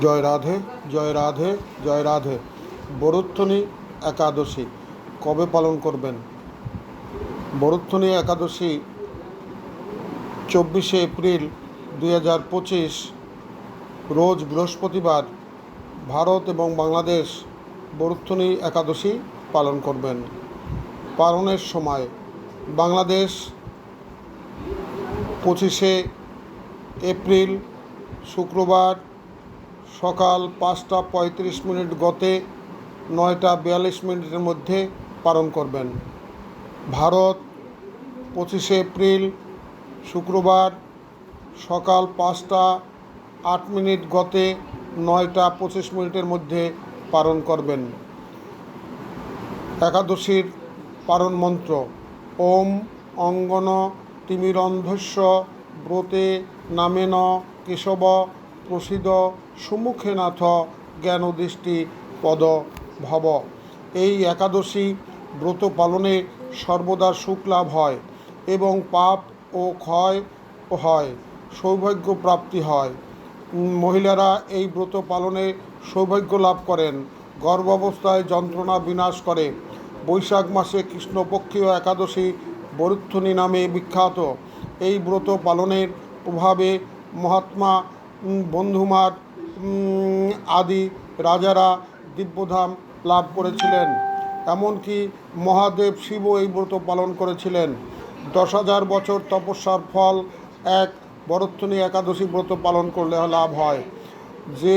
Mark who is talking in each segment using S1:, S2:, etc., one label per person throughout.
S1: জয় রাধে জয় রাধে জয় রাধে। বরুত্থনী একাদশী, কবে পালন করবেন? বরুত্থনী একাদশী, চব্বিশে এপ্রিল দুই হাজার পঁচিশ, রোজ বৃহস্পতিবার ভারত এবং বাংলাদেশ বরুত্থনী একাদশী পালন করবেন। পালনের সময় বাংলাদেশ পঁচিশে এপ্রিল, শুক্রবার সকাল পাঁচটা পঁয়ত্রিশ মিনিট গতে নয়টা বিয়াল্লিশ মিনিটের মধ্যে পালন করবেন। ভারত, পঁচিশে এপ্রিল, শুক্রবার সকাল পাঁচটা আট মিনিট গতে নয়টা পঁচিশ মিনিটের মধ্যে পালন করবেন। একাদশীর পারণ মন্ত্র, ওম অঙ্গন তিমিরন্ধস্য ব্রতে নামেন কেশব প্রসিদ সুমুখে নাথ জ্ঞানদৃষ্টি পদ ভব এই একাদশী ব্রত পালনে সর্বদা সুখ লাভ হয় এবং পাপ ও ক্ষয় হয়, সৌভাগ্য প্রাপ্তি হয়। মহিলারা এই ব্রত পালনে সৌভাগ্য লাভ করেন, গর্ভাবস্থায় যন্ত্রণা বিনাশ করে। বৈশাখ মাসে কৃষ্ণপক্ষীয় একাদশী বরুত্থনী নামে বিখ্যাত। এই ব্রত পালনের প্রভাবে মহাত্মা উম, বন্ধুমার আদি রাজারা দিব্যধাম লাভ করেছিলেন। এমনকি মহাদেব শিবও এই ব্রত পালন করেছিলেন। দশ হাজার বছর তপস্যার ফল এক বরত্থনী একাদশী ব্রত পালন করলে লাভ হয়। যে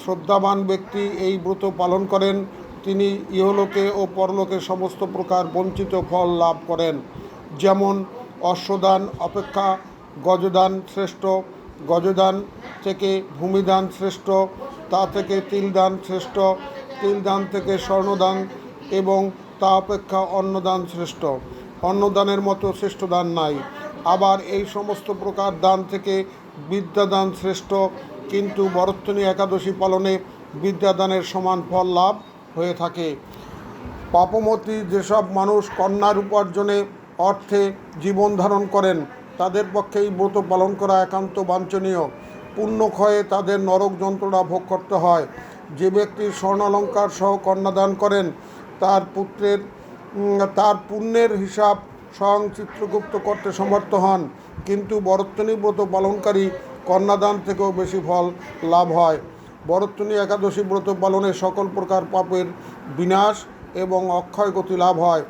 S1: শ্রদ্ধাবান ব্যক্তি এই ব্রত পালন করেন তিনি ইহলোকে ও পরলোকে সমস্ত প্রকার বঞ্চিত ফল লাভ করেন। যেমন অশ্বদান অপেক্ষা গজদান শ্রেষ্ঠ গজদান থেকে ভূমিদান শ্রেষ্ঠ, তা থেকে তিলদান শ্রেষ্ঠ, তিলদান থেকে স্বর্ণদান এবং তা অপেক্ষা অন্নদান শ্রেষ্ঠ। অন্নদানের মতো শ্রেষ্ঠ দান নাই। আবার এই সমস্ত প্রকার দান থেকে বিদ্যাদান শ্রেষ্ঠ, কিন্তু বরত্তনী একাদশী পালনে বিদ্যাদানের সমান ফল লাভ হয়ে থাকে। পাপমতী যেসব মানুষ কন্যার উপার্জনে অর্থে জীবন ধারণ করেন তাদের পক্ষে এই ব্রত পালন করা একান্ত বাঞ্ছনীয়। পুণ্যক্ষয়ে তাদের নরক যন্ত্রণা ভোগ করতে হয়। যে ব্যক্তি স্বর্ণালঙ্কার সহ কন্যাদান করেন, তার পুত্রের তার পুণ্যের হিসাব স্বয়ং চিত্রগুপ্ত করতে সমর্থ হন। কিন্তু বরত্তনী ব্রত পালনকারী কন্যাদান থেকেও বেশি ফল লাভ হয়। বরত্তনী একাদশী ব্রত পালনে সকল প্রকার পাপের বিনাশ এবং অক্ষয় গতি লাভ হয়।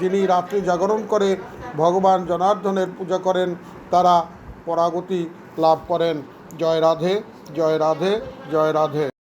S1: যিনি রাত্রি জাগরণ করে ভগবান জনার্দনের পূজা করেন তারা পরাগতি লাভ করেন। জয় রাধে জয় রাধে জয় রাধে।